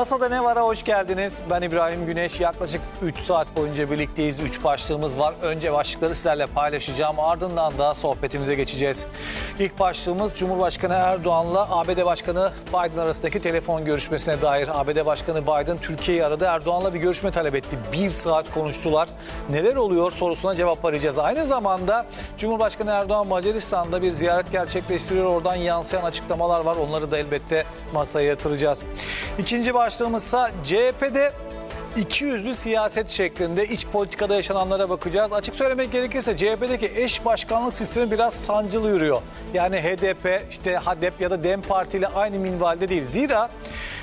Masada ne var'a hoş geldiniz. Ben İbrahim Güneş. Yaklaşık 3 saat boyunca birlikteyiz. 3 başlığımız var. Önce başlıkları sizlerle paylaşacağım. Ardından da sohbetimize geçeceğiz. İlk başlığımız Cumhurbaşkanı Erdoğan'la ABD Başkanı Biden arasındaki telefon görüşmesine dair. ABD Başkanı Biden Türkiye'yi aradı. Erdoğan'la bir görüşme talep etti. 1 saat konuştular. Neler oluyor sorusuna cevap arayacağız. Aynı zamanda Cumhurbaşkanı Erdoğan Macaristan'da bir ziyaret gerçekleştiriyor. Oradan yansıyan açıklamalar var. Onları da elbette masaya yatıracağız. İkinci başlığımızsa CHP'de İki yüzlü siyaset şeklinde iç politikada yaşananlara bakacağız. Açık söylemek gerekirse CHP'deki eş başkanlık sistemi biraz sancılı yürüyor. Yani HDP, işte HADEP ya da DEM Parti ile aynı minvalde değil. Zira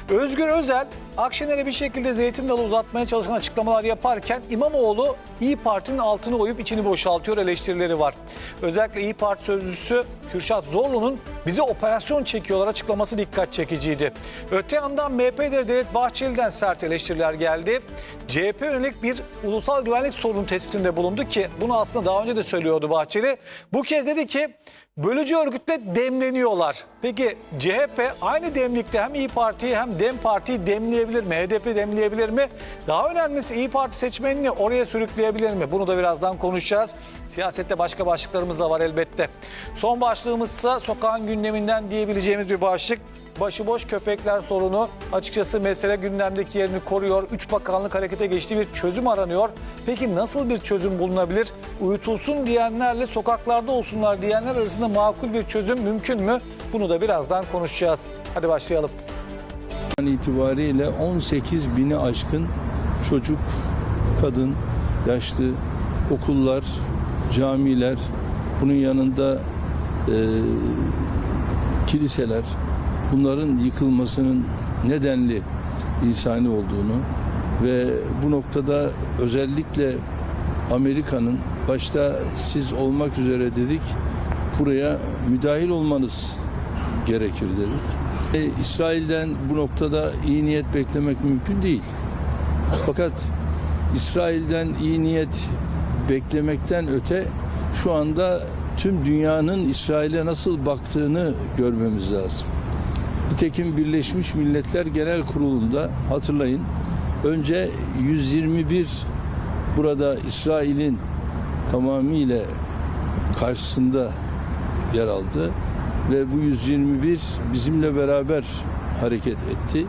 Özgür Özel Akşener'e bir şekilde zeytin dalı uzatmaya çalışan açıklamalar yaparken İmamoğlu İyi Parti'nin altını oyup içini boşaltıyor eleştirileri var. Özellikle İyi Parti sözcüsü Kürşat Zorlu'nun bize operasyon çekiyorlar açıklaması dikkat çekiciydi. Öte yandan MHP lideri Devlet Bahçeli'den sert eleştiriler geldi. CHP yönelik bir ulusal güvenlik sorunu tespitinde bulundu ki bunu aslında daha önce de söylüyordu Bahçeli. Bu kez dedi ki bölücü örgütle demleniyorlar. Peki CHP aynı demlikte hem İyi Parti'yi hem DEM Parti'yi demleyebilir mi? HDP demleyebilir mi? Daha önemlisi İyi Parti seçmenini oraya sürükleyebilir mi? Bunu da birazdan konuşacağız. Siyasette başka başlıklarımız da var elbette. Son başlığımızsa sokağın gündeminden diyebileceğimiz bir başlık. Başıboş köpekler sorunu açıkçası mesele gündemdeki yerini koruyor. Üç bakanlık harekete geçtiği bir çözüm aranıyor. Peki nasıl bir çözüm bulunabilir? Uyutulsun diyenlerle sokaklarda olsunlar diyenler arasında makul bir çözüm mümkün mü? Bunu da birazdan konuşacağız. Hadi başlayalım. an itibariyle 18 bini aşkın çocuk, kadın, yaşlı, okullar, camiler, bunun yanında e, kiliseler, bunların yıkılmasının nedenli insani olduğunu ve bu noktada özellikle Amerika'nın başta siz olmak üzere dedik buraya müdahil olmanız gerekir dedik. E, İsrail'den bu noktada iyi niyet beklemek mümkün değil. Fakat İsrail'den iyi niyet beklemekten öte şu anda tüm dünyanın İsrail'e nasıl baktığını görmemiz lazım. Nitekim Birleşmiş Milletler Genel Kurulu'nda hatırlayın önce 121 burada İsrail'in tamamıyla karşısında yer aldı ve bu 121 bizimle beraber hareket etti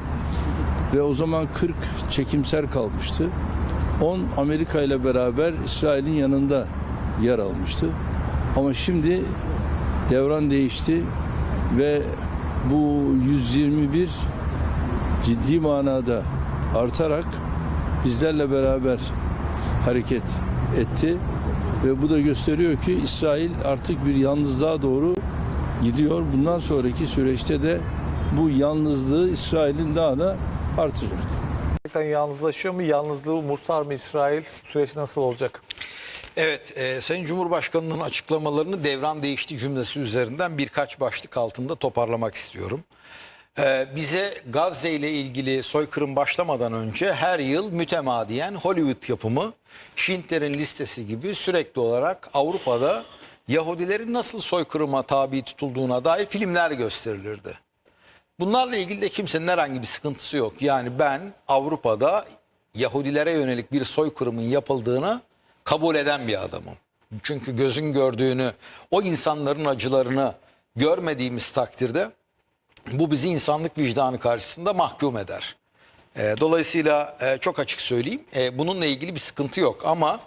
ve o zaman 40 çekimser kalmıştı. 10 Amerika ile beraber İsrail'in yanında yer almıştı. Ama şimdi devran değişti ve bu 121 ciddi manada artarak bizlerle beraber hareket etti ve bu da gösteriyor ki İsrail artık bir yalnızlığa doğru gidiyor. Bundan sonraki süreçte de bu yalnızlığı İsrail'in daha da artacak. Gerçekten yalnızlaşıyor mu? Yalnızlığı umursar mı İsrail? Süreç nasıl olacak? Evet, e, Sayın Cumhurbaşkanı'nın açıklamalarını devran değişti cümlesi üzerinden birkaç başlık altında toparlamak istiyorum. E, bize Gazze ile ilgili soykırım başlamadan önce her yıl mütemadiyen Hollywood yapımı Schindler'in listesi gibi sürekli olarak Avrupa'da Yahudilerin nasıl soykırıma tabi tutulduğuna dair filmler gösterilirdi. Bunlarla ilgili de kimsenin herhangi bir sıkıntısı yok. Yani ben Avrupa'da Yahudilere yönelik bir soykırımın yapıldığını kabul eden bir adamım. Çünkü gözün gördüğünü, o insanların acılarını görmediğimiz takdirde bu bizi insanlık vicdanı karşısında mahkum eder. E, dolayısıyla e, çok açık söyleyeyim e, bununla ilgili bir sıkıntı yok ama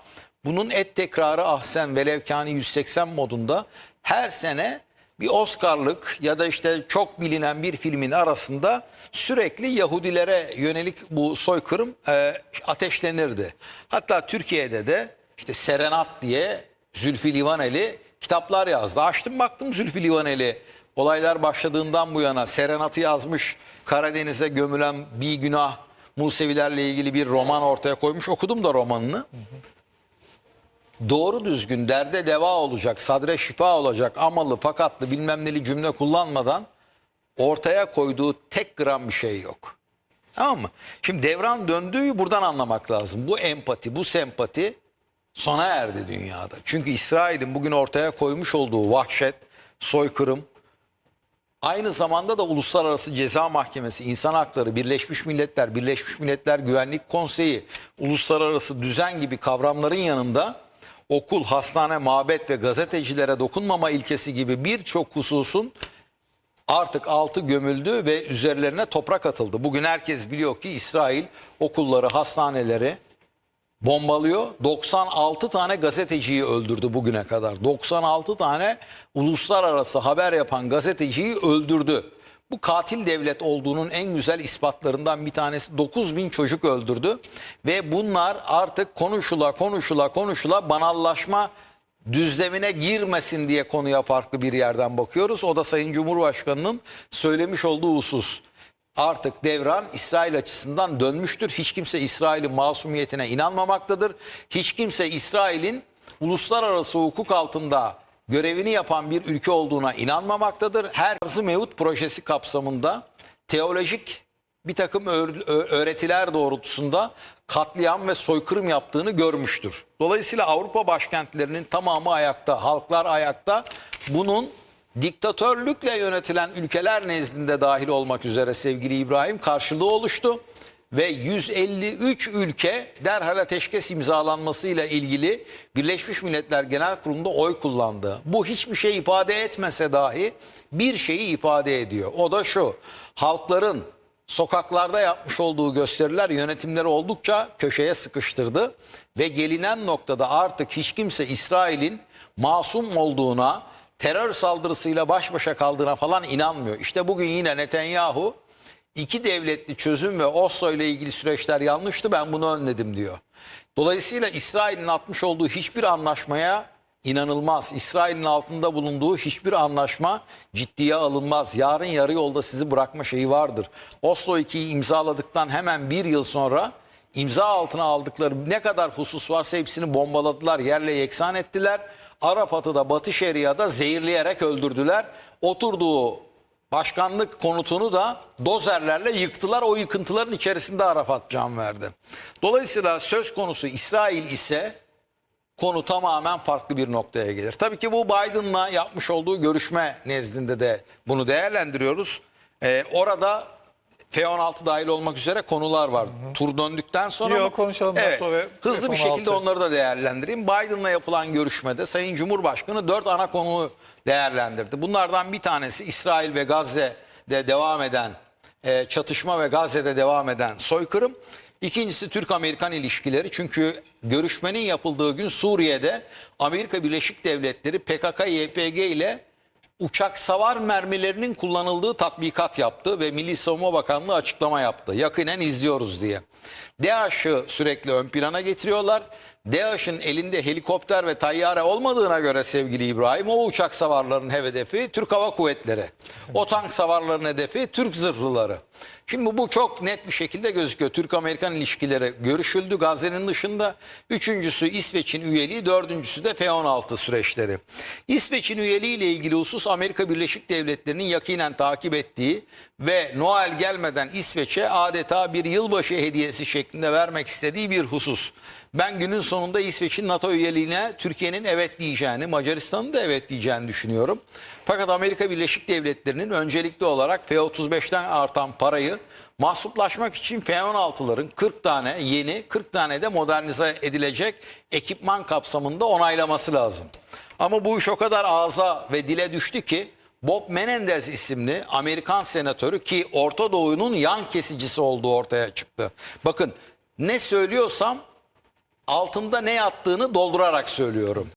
bunun et tekrarı ahsen velevkani 180 modunda her sene bir Oscar'lık ya da işte çok bilinen bir filmin arasında sürekli Yahudilere yönelik bu soykırım e, ateşlenirdi. Hatta Türkiye'de de işte Serenat diye Zülfü Livaneli kitaplar yazdı. Açtım baktım Zülfü Livaneli olaylar başladığından bu yana Serenat'ı yazmış. Karadeniz'e gömülen bir günah Musevilerle ilgili bir roman ortaya koymuş. Okudum da romanını doğru düzgün derde deva olacak, sadre şifa olacak, amalı, fakatlı bilmem neli cümle kullanmadan ortaya koyduğu tek gram bir şey yok. Tamam mı? Şimdi devran döndüğü buradan anlamak lazım. Bu empati, bu sempati sona erdi dünyada. Çünkü İsrail'in bugün ortaya koymuş olduğu vahşet, soykırım, Aynı zamanda da Uluslararası Ceza Mahkemesi, İnsan Hakları, Birleşmiş Milletler, Birleşmiş Milletler Güvenlik Konseyi, uluslararası düzen gibi kavramların yanında okul, hastane, mabet ve gazetecilere dokunmama ilkesi gibi birçok hususun artık altı gömüldü ve üzerlerine toprak atıldı. Bugün herkes biliyor ki İsrail okulları, hastaneleri bombalıyor. 96 tane gazeteciyi öldürdü bugüne kadar. 96 tane uluslararası haber yapan gazeteciyi öldürdü. Bu katil devlet olduğunun en güzel ispatlarından bir tanesi 9 bin çocuk öldürdü. Ve bunlar artık konuşula konuşula konuşula banallaşma düzlemine girmesin diye konuya farklı bir yerden bakıyoruz. O da Sayın Cumhurbaşkanı'nın söylemiş olduğu husus artık devran İsrail açısından dönmüştür. Hiç kimse İsrail'in masumiyetine inanmamaktadır. Hiç kimse İsrail'in uluslararası hukuk altında görevini yapan bir ülke olduğuna inanmamaktadır. Her Arz-ı Mevut projesi kapsamında teolojik bir takım öğretiler doğrultusunda katliam ve soykırım yaptığını görmüştür. Dolayısıyla Avrupa başkentlerinin tamamı ayakta, halklar ayakta. Bunun diktatörlükle yönetilen ülkeler nezdinde dahil olmak üzere sevgili İbrahim karşılığı oluştu. Ve 153 ülke derhal ateşkes imzalanmasıyla ilgili Birleşmiş Milletler Genel Kurulu'nda oy kullandı. Bu hiçbir şey ifade etmese dahi bir şeyi ifade ediyor. O da şu halkların sokaklarda yapmış olduğu gösteriler yönetimleri oldukça köşeye sıkıştırdı. Ve gelinen noktada artık hiç kimse İsrail'in masum olduğuna, terör saldırısıyla baş başa kaldığına falan inanmıyor. İşte bugün yine Netanyahu iki devletli çözüm ve Oslo ile ilgili süreçler yanlıştı ben bunu önledim diyor. Dolayısıyla İsrail'in atmış olduğu hiçbir anlaşmaya inanılmaz. İsrail'in altında bulunduğu hiçbir anlaşma ciddiye alınmaz. Yarın yarı yolda sizi bırakma şeyi vardır. Oslo 2'yi imzaladıktan hemen bir yıl sonra imza altına aldıkları ne kadar husus varsa hepsini bombaladılar, yerle yeksan ettiler. Arafat'ı da Batı Şeria'da zehirleyerek öldürdüler. Oturduğu başkanlık konutunu da dozerlerle yıktılar. O yıkıntıların içerisinde Arafat can verdi. Dolayısıyla söz konusu İsrail ise konu tamamen farklı bir noktaya gelir. Tabii ki bu Biden'la yapmış olduğu görüşme nezdinde de bunu değerlendiriyoruz. Ee, orada F-16 dahil olmak üzere konular var. Tur döndükten sonra Yok, konuşalım Evet, ve hızlı bir F-16. şekilde onları da değerlendireyim. Biden'la yapılan görüşmede Sayın Cumhurbaşkanı dört ana konu değerlendirdi. Bunlardan bir tanesi İsrail ve Gazze'de devam eden e, çatışma ve Gazze'de devam eden soykırım. İkincisi Türk-Amerikan ilişkileri. Çünkü görüşmenin yapıldığı gün Suriye'de Amerika Birleşik Devletleri PKK-YPG ile uçak savar mermilerinin kullanıldığı tatbikat yaptı ve Milli Savunma Bakanlığı açıklama yaptı. Yakinen izliyoruz diye. DAEŞ'ı sürekli ön plana getiriyorlar. DAEŞ'in elinde helikopter ve tayyare olmadığına göre sevgili İbrahim o uçak savarlarının hedefi Türk Hava Kuvvetleri. O tank savarların hedefi Türk zırhlıları. Şimdi bu çok net bir şekilde gözüküyor. Türk-Amerikan ilişkileri görüşüldü Gazze'nin dışında. Üçüncüsü İsveç'in üyeliği, dördüncüsü de F-16 süreçleri. İsveç'in üyeliği ile ilgili husus Amerika Birleşik Devletleri'nin yakinen takip ettiği ve Noel gelmeden İsveç'e adeta bir yılbaşı hediyesi şeklinde vermek istediği bir husus. Ben günün sonunda İsveç'in NATO üyeliğine Türkiye'nin evet diyeceğini, Macaristan'ın da evet diyeceğini düşünüyorum. Fakat Amerika Birleşik Devletleri'nin öncelikli olarak F-35'ten artan parayı mahsuplaşmak için F-16'ların 40 tane yeni, 40 tane de modernize edilecek ekipman kapsamında onaylaması lazım. Ama bu iş o kadar ağza ve dile düştü ki Bob Menendez isimli Amerikan senatörü ki Orta Doğu'nun yan kesicisi olduğu ortaya çıktı. Bakın ne söylüyorsam altında ne yattığını doldurarak söylüyorum.